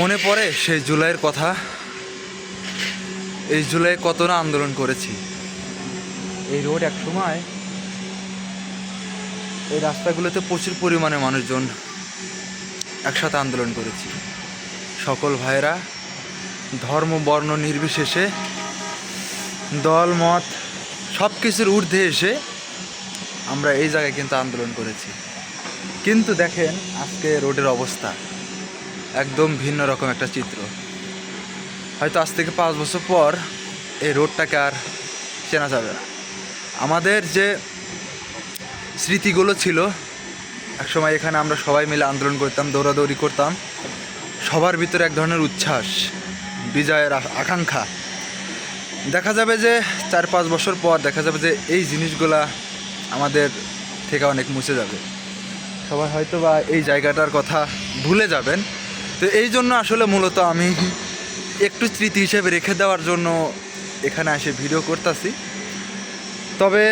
মনে পড়ে সেই জুলাইয়ের কথা? এই জুলাই কত না আন্দোলন করেছি। এই রোড এক সময় এই রাস্তাগুলোতে প্রচুর পরিমাণে মানুষজন একসাথে আন্দোলন করেছি। সকল ভাইয়েরা ধর্ম, বর্ণ, নির্বিশেষে দল, মত সব কিছুর ঊর্ধ্বে এসে আমরা এই জায়গায় কিন্তু আন্দোলন করেছি। কিন্তু দেখেন আজকে রোডের অবস্থা। একদম ভিন্ন রকম একটা চিত্র। হয়তো আজ থেকে পাঁচ বছর পর এই রোডটাকে আর চেনা যাবে না। আমাদের যে স্মৃতিগুলো ছিল, একসময় এখানে আমরা সবাই মিলে আন্দোলন করতাম, দৌড়াদৌড়ি করতাম। সবার ভিতরে এক ধরনের উচ্ছ্বাস, বিজয়ের আকাঙ্ক্ষা। দেখা যাবে যে চার পাঁচ বছর পর দেখা যাবে যে এই জিনিসগুলা আমাদের থেকে অনেক মুছে যাবে। সবাই হয়তো বা এই জায়গাটার কথা ভুলে যাবেন তো এই জন্য আসলে মূলত আমি একটু স্মৃতি হিসেবে রেখে দেওয়ার জন্য এখানে এসে ভিডিও করতেছি। তবে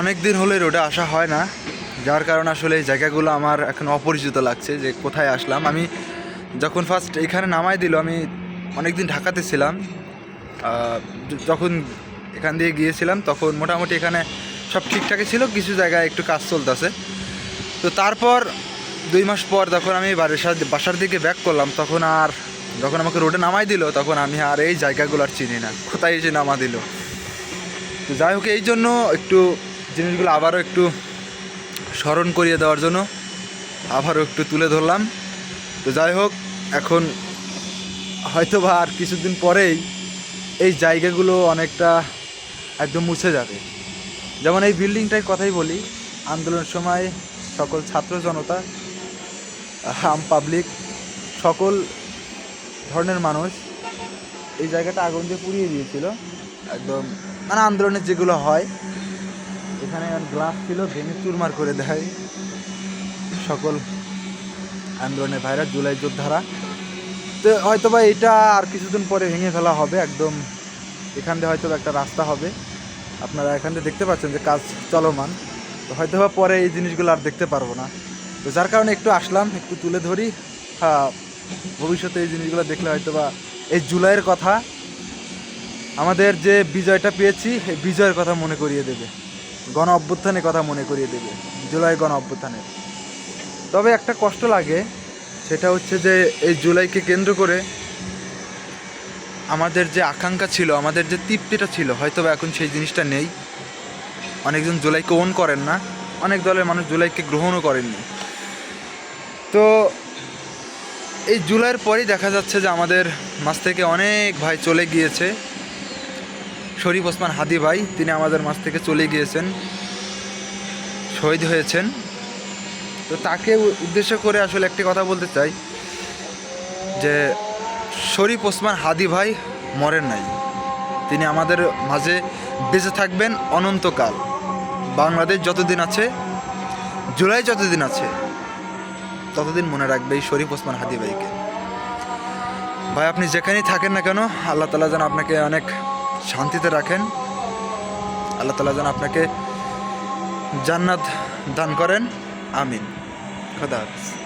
অনেক দিন হলে রোডে আসা হয় না, যার কারণে আসলে এই জায়গাগুলো আমার এখন অপরিচিত লাগছে যে কোথায় আসলাম। আমি যখন ফার্স্ট এখানে নামাই দিল, আমি অনেক দিন ঢাকাতে ছিলাম যখন এখান দিয়ে গিয়েছিলাম, তখন মোটামুটি এখানে সব ঠিকঠাকই ছিল, কিছু জায়গায় একটু কাজ চলতেছে। তো তারপর দুই মাস পর যখন আমি বাড়ির বাসার দিকে ব্যাক করলাম, তখন আর যখন আমাকে রোডে নামাই দিল, তখন আমি আর এই জায়গাগুলো আর চিনি না। কোথায় এসে নামা দিল? তো যাই হোক, এই জন্য একটু জিনিসগুলো আবারও একটু স্মরণ করিয়ে দেওয়ার জন্য আবারও একটু তুলে ধরলাম। তো যাই হোক, এখন হয়তো বা আর কিছুদিন পরেই এই জায়গাগুলো অনেকটা একদম মুছে যাবে। যেমন এই বিল্ডিংটার কথাই বলি, আন্দোলনের সময় সকল ছাত্র জনতা আম পাবলিক, সকল ধরনের মানুষ এই জায়গাটা আগুন দিয়ে পুড়িয়ে দিয়েছিল। একদম মানে আন্দোলনের যেগুলো হয়, এখানে গ্লাস ছিল, ভেঙে চুরমার করে দেয়। সকল আন্দোলনের ভাইরা, জুলাই যোদ্ধারা। তো হয়তো বা এটা আর কিছুদিন পরে ভেঙে ফেলা হবে, একদম এখান দিয়ে হয়তো একটা রাস্তা হবে। আপনারা এখান থেকে দেখতে পাচ্ছেন যে কাজ চলমান। তো হয়তো বা পরে এই জিনিসগুলো আর দেখতে পারব না। তো যার কারণে একটু আসলাম, একটু তুলে ধরি। হ্যাঁ ভবিষ্যতে এই জিনিসগুলো দেখলে হয়তো বা এই জুলাইয়ের কথা, আমাদের যে বিজয়টা পেয়েছি, এই বিজয়ের কথা মনে করিয়ে দেবে। গণ অভ্যুত্থানের কথা মনে করিয়ে দেবে, জুলাই গণ অভ্যুত্থানের। তবে একটা কষ্ট লাগে, সেটা হচ্ছে যে এই জুলাইকে কেন্দ্র করে আমাদের যে আকাঙ্ক্ষা ছিল, আমাদের যে তৃপ্তিটা ছিল হয়তো এখন সেই জিনিসটা নেই। অনেকজন জুলাইকে ওন করেন না, অনেক দলের মানুষ জুলাইকে গ্রহণও করেননি। তো এই জুলাইয়ের পরেই দেখা যাচ্ছে যে আমাদের মাছ থেকে অনেক ভাই চলে গিয়েছে। শরীফ ওসমান হাদি ভাই, তিনি আমাদের মাছ থেকে চলে গিয়েছেন। শহীদ হয়েছেন। তো তাকে উদ্দেশ্য করে আসলে একটি কথা বলতে চাই, যে শরীফ ওসমান হাদি ভাই মরেন নাই। তিনি আমাদের মাঝে বেঁচে থাকবেন অনন্তকাল। বাংলাদেশ যতদিন আছে, জুলাই যতদিন আছে ততদিন মনে রাখবে এই শরীফ ওসমান হাদি ভাইকে। ভাই, আপনি যেখানেই থাকেন না কেন, আল্লাহ তালা যেন আপনাকে অনেক শান্তিতে রাখেন। আল্লাহ তালা যেন আপনাকে জান্নাত দান করেন। আমিন। খোদা হাফিজ।